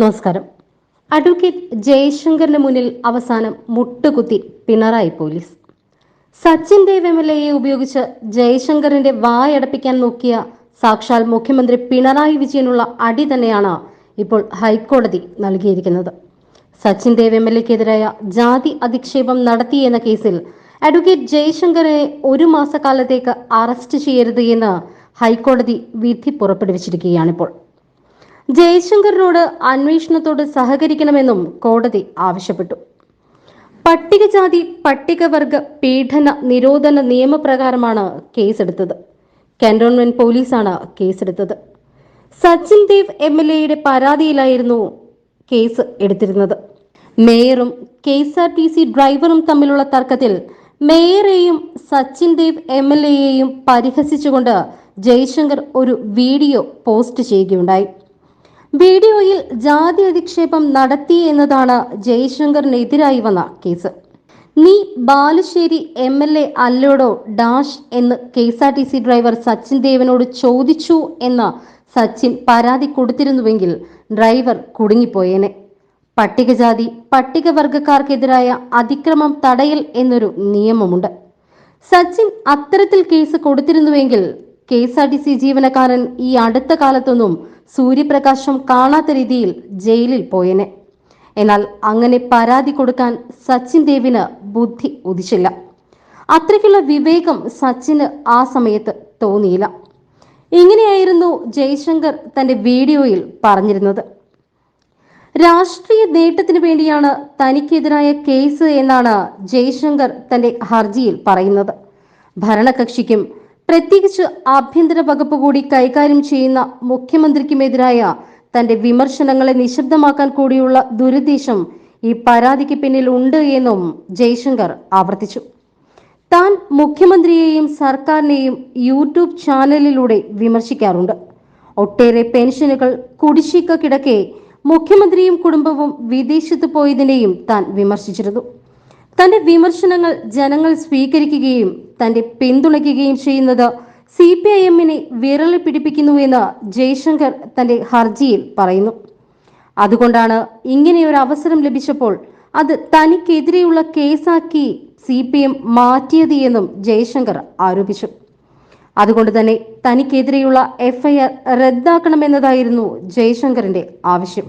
നമസ്കാരം. അഡ്വക്കേറ്റ് ജയശങ്കറിന് മുന്നിൽ അവസാനം മുട്ടുകുത്തി Pinarayi police. Sachin Dev M L എയെ ഉപയോഗിച്ച് ജയശങ്കറിന്റെ വായടപ്പിക്കാൻ നോക്കിയ സാക്ഷാൽ മുഖ്യമന്ത്രി പിണറായി വിജയനുള്ള അടി തന്നെയാണ് ഇപ്പോൾ ഹൈക്കോടതി നൽകിയിരിക്കുന്നത്. സച്ചിൻ ദേവ് എം എൽ എക്കെതിരായ ജാതി അധിക്ഷേപം നടത്തി എന്ന കേസിൽ അഡ്വക്കേറ്റ് ജയശങ്കറിനെ ഒരു മാസക്കാലത്തേക്ക് അറസ്റ്റ് ചെയ്യരുത് എന്ന് ഹൈക്കോടതി വിധി പുറപ്പെടുവിച്ചിരിക്കുകയാണിപ്പോൾ. ജയശങ്കറിനോട് അന്വേഷണത്തോട് സഹകരിക്കണമെന്നും കോടതി ആവശ്യപ്പെട്ടു. പട്ടികജാതി പട്ടികവർഗ പീഡന നിരോധന നിയമപ്രകാരമാണ് കേസെടുത്തത്. കന്റോൺമെന്റ് പോലീസാണ് കേസെടുത്തത്. സച്ചിൻ ദേവ് എം എൽ എയുടെ പരാതിയിലായിരുന്നു കേസ് എടുത്തിരുന്നത്. മേയറും K S R T C ഡ്രൈവറും തമ്മിലുള്ള തർക്കത്തിൽ മേയറേയും സച്ചിൻ ദേവ് എം എൽ എയെയും പരിഹസിച്ചുകൊണ്ട് ജയശങ്കർ ഒരു വീഡിയോ പോസ്റ്റ് ചെയ്യുകയുണ്ടായി. വീഡിയോയിൽ ജാതി അധിക്ഷേപം നടത്തി എന്നതാണ് ജയശങ്കറിനെതിരായി വന്ന കേസ്. നീ ബാലുശ്ശേരി എം എൽ എ അല്ലോടോ ഡാഷ് എന്ന് K S R T C driver Sachin ദേവനോട് ചോദിച്ചു എന്ന് സച്ചിൻ പരാതി കൊടുത്തിരുന്നുവെങ്കിൽ ഡ്രൈവർ കുടുങ്ങിപ്പോയേനെ. പട്ടികജാതി പട്ടികവർഗക്കാർക്കെതിരായ അതിക്രമം തടയൽ എന്നൊരു നിയമമുണ്ട്. സച്ചിൻ അത്തരത്തിൽ case കൊടുത്തിരുന്നുവെങ്കിൽ K S R T C ജീവനക്കാരൻ ഈ അടുത്ത കാലത്തൊന്നും സൂര്യപ്രകാശം കാണാത്ത രീതിയിൽ ജയിലിൽ പോയേനെ. എന്നാൽ അങ്ങനെ പരാതി കൊടുക്കാൻ സച്ചിൻ ദേവിന് ബുദ്ധി ഉദിച്ചില്ല. അത്രയ്ക്കുള്ള വിവേകം സച്ചിന് ആ സമയത്ത് തോന്നിയില്ല. ഇങ്ങനെയായിരുന്നു ജയശങ്കർ തന്റെ വീഡിയോയിൽ പറഞ്ഞിരുന്നത്. രാഷ്ട്രീയ നേട്ടത്തിന് വേണ്ടിയാണ് തനിക്കെതിരായ കേസ് എന്നാണ് ജയശങ്കർ തന്റെ ഹർജിയിൽ പറയുന്നത്. ഭരണകക്ഷിക്കും പ്രത്യേകിച്ച് ആഭ്യന്തര വകുപ്പ് കൂടി കൈകാര്യം ചെയ്യുന്ന മുഖ്യമന്ത്രിക്കുമെതിരായ തന്റെ വിമർശനങ്ങളെ നിശബ്ദമാക്കാൻ കൂടിയുള്ള ദുരുദ്ദേശം ഈ പരാതിക്ക് പിന്നിൽ ഉണ്ട് എന്നും ജയശങ്കർ ആവർത്തിച്ചു. താൻ മുഖ്യമന്ത്രിയെയും സർക്കാരിനെയും യൂട്യൂബ് ചാനലിലൂടെ വിമർശിക്കാറുണ്ട്. ഒട്ടേറെ പെൻഷനുകൾ കുടിശ്ശിക കിടക്കെ മുഖ്യമന്ത്രിയും കുടുംബവും വിദേശത്ത് പോയതിനെയും താൻ വിമർശിച്ചിരുന്നു. തന്റെ വിമർശനങ്ങൾ ജനങ്ങൾ സ്വീകരിക്കുകയും തന്റെ പിന്തുണയ്ക്കുകയും ചെയ്യുന്നത് സി പി ഐ എമ്മിനെ വിരളി പിടിപ്പിക്കുന്നുവെന്ന് ജയശങ്കർ തന്റെ ഹർജിയിൽ പറയുന്നു. അതുകൊണ്ടാണ് ഇങ്ങനെയൊരു അവസരം ലഭിച്ചപ്പോൾ അത് തനിക്കെതിരെയുള്ള കേസാക്കി സി പി എം മാറ്റിയത് എന്നും ജയശങ്കർ ആരോപിച്ചു. അതുകൊണ്ട് തന്നെ തനിക്കെതിരെയുള്ള എഫ്ഐആർ റദ്ദാക്കണമെന്നതായിരുന്നു ജയശങ്കറിന്റെ ആവശ്യം.